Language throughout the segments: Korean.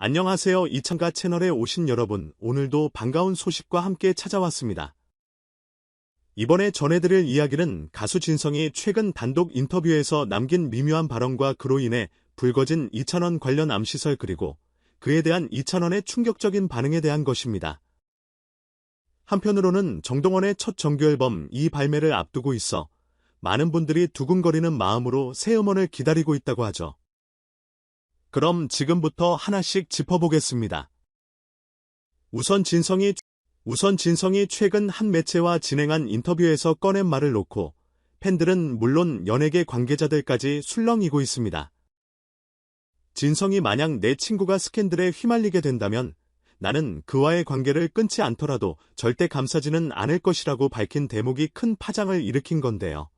안녕하세요. 이창가 채널에 오신 여러분, 오늘도 반가운 소식과 함께 찾아왔습니다. 이번에 전해드릴 이야기는 가수 진성이 최근 단독 인터뷰에서 남긴 미묘한 발언과 그로 인해 불거진 이찬원 관련 암시설 그리고 그에 대한 이찬원의 충격적인 반응에 대한 것입니다. 한편으로는 정동원의 첫 정규 앨범 이 발매를 앞두고 있어 많은 분들이 두근거리는 마음으로 새 음원을 기다리고 있다고 하죠. 그럼 지금부터 하나씩 짚어보겠습니다. 우선 진성이 우선 진성이 최근 한 매체와 진행한 인터뷰에서 꺼낸 말을 놓고 팬들은 물론 연예계 관계자들까지 술렁이고 있습니다. 진성이 만약 내 친구가 스캔들에 휘말리게 된다면 나는 그와의 관계를 끊지 않더라도 절대 감싸지는 않을 것이라고 밝힌 대목이 큰 파장을 일으킨 건데요.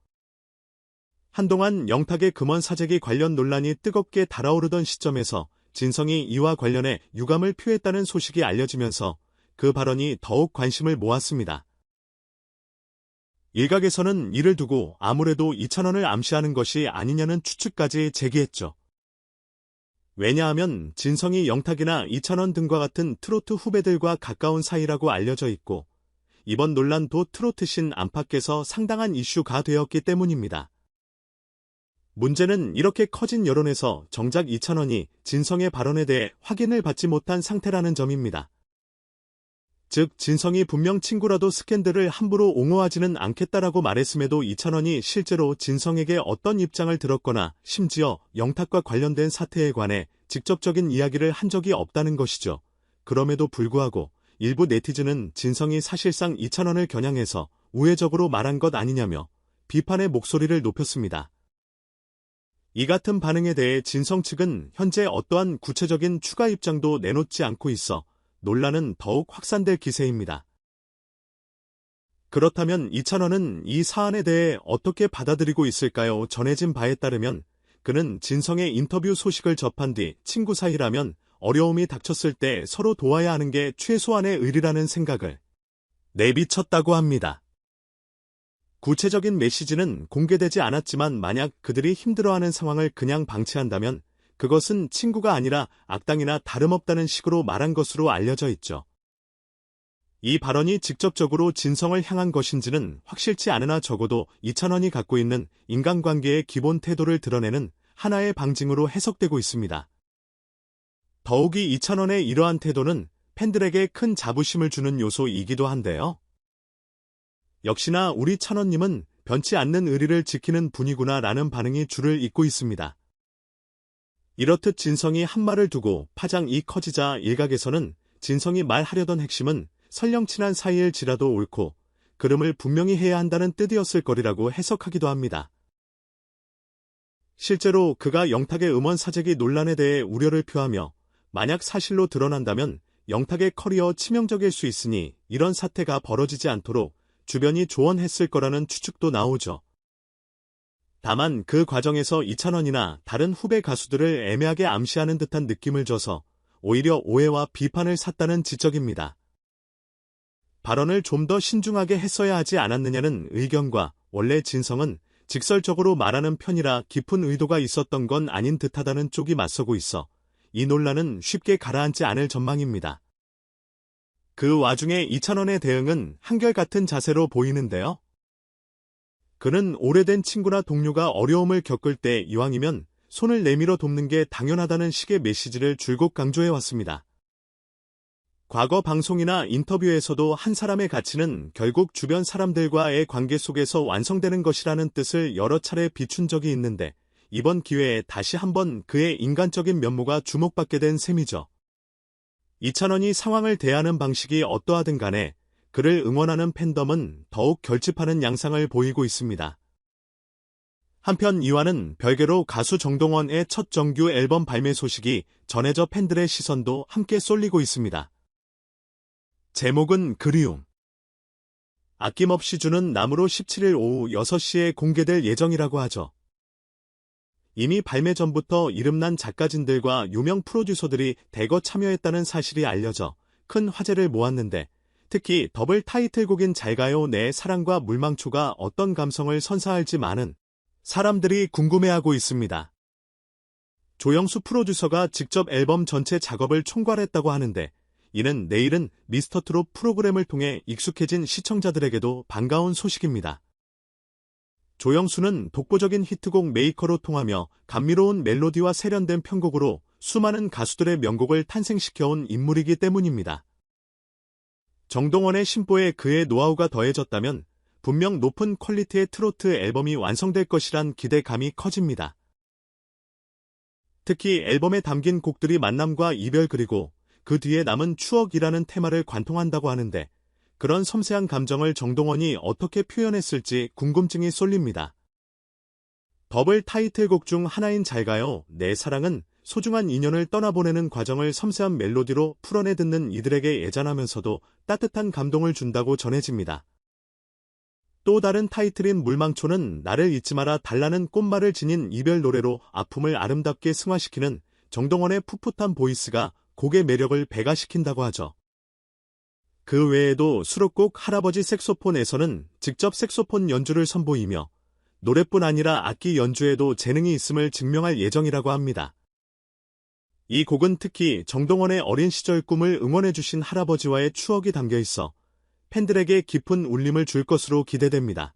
한동안 영탁의 금원 사재기 관련 논란이 뜨겁게 달아오르던 시점에서 진성이 이와 관련해 유감을 표했다는 소식이 알려지면서 그 발언이 더욱 관심을 모았습니다. 일각에서는 이를 두고 아무래도 이찬원을 암시하는 것이 아니냐는 추측까지 제기했죠. 왜냐하면 진성이 영탁이나 이찬원 등과 같은 트로트 후배들과 가까운 사이라고 알려져 있고 이번 논란도 트로트 신 안팎에서 상당한 이슈가 되었기 때문입니다. 문제는 이렇게 커진 여론에서 정작 이찬원이 진성의 발언에 대해 확인을 받지 못한 상태라는 점입니다. 즉 진성이 분명 친구라도 스캔들을 함부로 옹호하지는 않겠다라고 말했음에도 이찬원이 실제로 진성에게 어떤 입장을 들었거나 심지어 영탁과 관련된 사태에 관해 직접적인 이야기를 한 적이 없다는 것이죠. 그럼에도 불구하고 일부 네티즌은 진성이 사실상 이찬원을 겨냥해서 우회적으로 말한 것 아니냐며 비판의 목소리를 높였습니다. 이 같은 반응에 대해 진성 측은 현재 어떠한 구체적인 추가 입장도 내놓지 않고 있어 논란은 더욱 확산될 기세입니다. 그렇다면 이찬원은 이 사안에 대해 어떻게 받아들이고 있을까요? 전해진 바에 따르면 그는 진성의 인터뷰 소식을 접한 뒤 친구 사이라면 어려움이 닥쳤을 때 서로 도와야 하는 게 최소한의 의리라는 생각을 내비쳤다고 합니다. 구체적인 메시지는 공개되지 않았지만 만약 그들이 힘들어하는 상황을 그냥 방치한다면 그것은 친구가 아니라 악당이나 다름없다는 식으로 말한 것으로 알려져 있죠. 이 발언이 직접적으로 진성을 향한 것인지는 확실치 않으나 적어도 이찬원이 갖고 있는 인간관계의 기본 태도를 드러내는 하나의 방증으로 해석되고 있습니다. 더욱이 이찬원의 이러한 태도는 팬들에게 큰 자부심을 주는 요소이기도 한데요. 역시나 우리 찬원님은 변치 않는 의리를 지키는 분이구나 라는 반응이 줄을 잇고 있습니다. 이렇듯 진성이 한 말을 두고 파장이 커지자 일각에서는 진성이 말하려던 핵심은 설령 친한 사이일지라도 옳고 그름을 분명히 해야 한다는 뜻이었을 거리라고 해석하기도 합니다. 실제로 그가 영탁의 음원 사재기 논란에 대해 우려를 표하며 만약 사실로 드러난다면 영탁의 커리어 치명적일 수 있으니 이런 사태가 벌어지지 않도록 주변이 조언했을 거라는 추측도 나오죠. 다만 그 과정에서 이찬원이나 다른 후배 가수들을 애매하게 암시하는 듯한 느낌을 줘서 오히려 오해와 비판을 샀다는 지적입니다. 발언을 좀 더 신중하게 했어야 하지 않았느냐는 의견과 원래 진성은 직설적으로 말하는 편이라 깊은 의도가 있었던 건 아닌 듯하다는 쪽이 맞서고 있어 이 논란은 쉽게 가라앉지 않을 전망입니다. 그 와중에 이찬원의 대응은 한결같은 자세로 보이는데요. 그는 오래된 친구나 동료가 어려움을 겪을 때 이왕이면 손을 내밀어 돕는 게 당연하다는 식의 메시지를 줄곧 강조해왔습니다. 과거 방송이나 인터뷰에서도 한 사람의 가치는 결국 주변 사람들과의 관계 속에서 완성되는 것이라는 뜻을 여러 차례 비춘 적이 있는데 이번 기회에 다시 한번 그의 인간적인 면모가 주목받게 된 셈이죠. 이찬원이 상황을 대하는 방식이 어떠하든 간에 그를 응원하는 팬덤은 더욱 결집하는 양상을 보이고 있습니다. 한편 이와는 별개로 가수 정동원의 첫 정규 앨범 발매 소식이 전해져 팬들의 시선도 함께 쏠리고 있습니다. 제목은 그리움. 아낌없이 주는 나무로 17일 오후 6시에 공개될 예정이라고 하죠. 이미 발매 전부터 이름난 작가진들과 유명 프로듀서들이 대거 참여했다는 사실이 알려져 큰 화제를 모았는데 특히 더블 타이틀곡인 잘가요 내 사랑과 물망초가 어떤 감성을 선사할지 많은 사람들이 궁금해하고 있습니다. 조영수 프로듀서가 직접 앨범 전체 작업을 총괄했다고 하는데 이는 내일은 미스터트롯 프로그램을 통해 익숙해진 시청자들에게도 반가운 소식입니다. 조영수는 독보적인 히트곡 메이커로 통하며 감미로운 멜로디와 세련된 편곡으로 수많은 가수들의 명곡을 탄생시켜온 인물이기 때문입니다. 정동원의 심보에 그의 노하우가 더해졌다면 분명 높은 퀄리티의 트로트 앨범이 완성될 것이란 기대감이 커집니다. 특히 앨범에 담긴 곡들이 만남과 이별 그리고 그 뒤에 남은 추억이라는 테마를 관통한다고 하는데 그런 섬세한 감정을 정동원이 어떻게 표현했을지 궁금증이 쏠립니다. 더블 타이틀곡 중 하나인 잘가요, 내 사랑은 소중한 인연을 떠나보내는 과정을 섬세한 멜로디로 풀어내 듣는 이들에게 예전하면서도 따뜻한 감동을 준다고 전해집니다. 또 다른 타이틀인 물망초는 나를 잊지 마라 달라는 꽃말을 지닌 이별 노래로 아픔을 아름답게 승화시키는 정동원의 풋풋한 보이스가 곡의 매력을 배가시킨다고 하죠. 그 외에도 수록곡 할아버지 색소폰에서는 직접 색소폰 연주를 선보이며 노래뿐 아니라 악기 연주에도 재능이 있음을 증명할 예정이라고 합니다. 이 곡은 특히 정동원의 어린 시절 꿈을 응원해주신 할아버지와의 추억이 담겨 있어 팬들에게 깊은 울림을 줄 것으로 기대됩니다.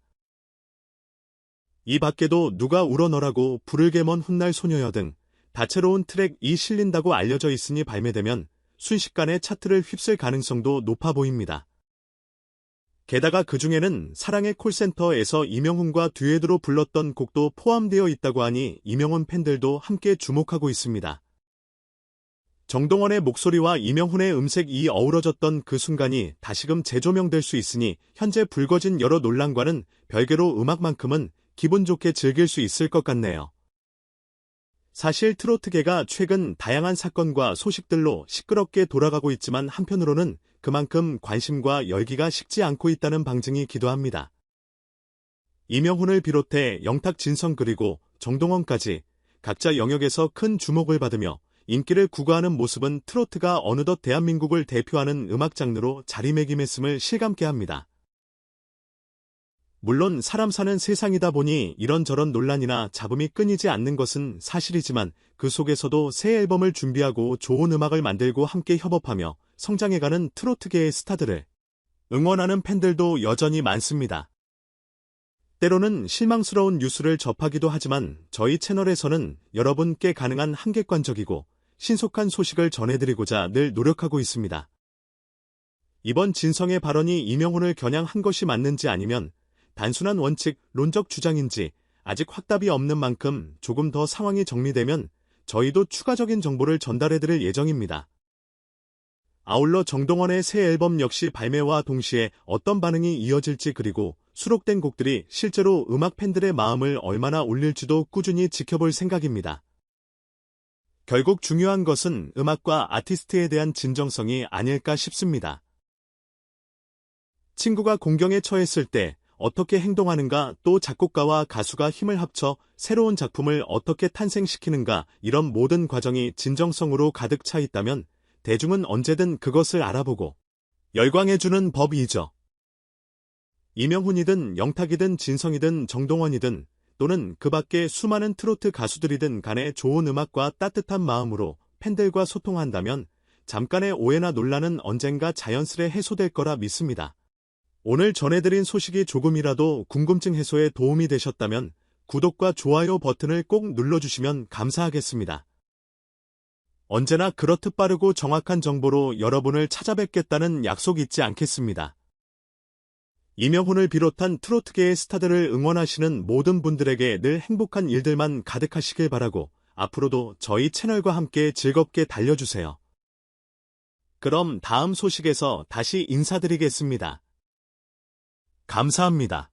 이 밖에도 누가 울어너라고 부르게 먼 훗날 소녀여 등 다채로운 트랙이 실린다고 알려져 있으니 발매되면 순식간에 차트를 휩쓸 가능성도 높아 보입니다. 게다가 그 중에는 사랑의 콜센터에서 이명훈과 듀엣으로 불렀던 곡도 포함되어 있다고 하니 이명훈 팬들도 함께 주목하고 있습니다. 정동원의 목소리와 이명훈의 음색이 어우러졌던 그 순간이 다시금 재조명될 수 있으니 현재 불거진 여러 논란과는 별개로 음악만큼은 기분 좋게 즐길 수 있을 것 같네요. 사실 트로트계가 최근 다양한 사건과 소식들로 시끄럽게 돌아가고 있지만 한편으로는 그만큼 관심과 열기가 식지 않고 있다는 방증이 기도합니다. 이명훈을 비롯해 영탁 진성 그리고 정동원까지 각자 영역에서 큰 주목을 받으며 인기를 구가하는 모습은 트로트가 어느덧 대한민국을 대표하는 음악 장르로 자리매김했음을 실감케 합니다. 물론 사람 사는 세상이다 보니 이런저런 논란이나 잡음이 끊이지 않는 것은 사실이지만 그 속에서도 새 앨범을 준비하고 좋은 음악을 만들고 함께 협업하며 성장해가는 트로트계의 스타들을 응원하는 팬들도 여전히 많습니다. 때로는 실망스러운 뉴스를 접하기도 하지만 저희 채널에서는 여러분께 가능한 한객관적이고 신속한 소식을 전해드리고자 늘 노력하고 있습니다. 이번 진성의 발언이 이명훈을 겨냥한 것이 맞는지 아니면 단순한 원칙, 론적 주장인지 아직 확답이 없는 만큼 조금 더 상황이 정리되면 저희도 추가적인 정보를 전달해드릴 예정입니다. 아울러 정동원의 새 앨범 역시 발매와 동시에 어떤 반응이 이어질지 그리고 수록된 곡들이 실제로 음악 팬들의 마음을 얼마나 울릴지도 꾸준히 지켜볼 생각입니다. 결국 중요한 것은 음악과 아티스트에 대한 진정성이 아닐까 싶습니다. 친구가 공경에 처했을 때 어떻게 행동하는가 또 작곡가와 가수가 힘을 합쳐 새로운 작품을 어떻게 탄생시키는가 이런 모든 과정이 진정성으로 가득 차 있다면 대중은 언제든 그것을 알아보고 열광해주는 법이죠. 이명훈이든 영탁이든 진성이든 정동원이든 또는 그 밖에 수많은 트로트 가수들이든 간에 좋은 음악과 따뜻한 마음으로 팬들과 소통한다면 잠깐의 오해나 논란은 언젠가 자연스레 해소될 거라 믿습니다. 오늘 전해드린 소식이 조금이라도 궁금증 해소에 도움이 되셨다면 구독과 좋아요 버튼을 꼭 눌러주시면 감사하겠습니다. 언제나 그렇듯 빠르고 정확한 정보로 여러분을 찾아뵙겠다는 약속 잊지 않겠습니다. 이명훈을 비롯한 트로트계의 스타들을 응원하시는 모든 분들에게 늘 행복한 일들만 가득하시길 바라고 앞으로도 저희 채널과 함께 즐겁게 달려주세요. 그럼 다음 소식에서 다시 인사드리겠습니다. 감사합니다.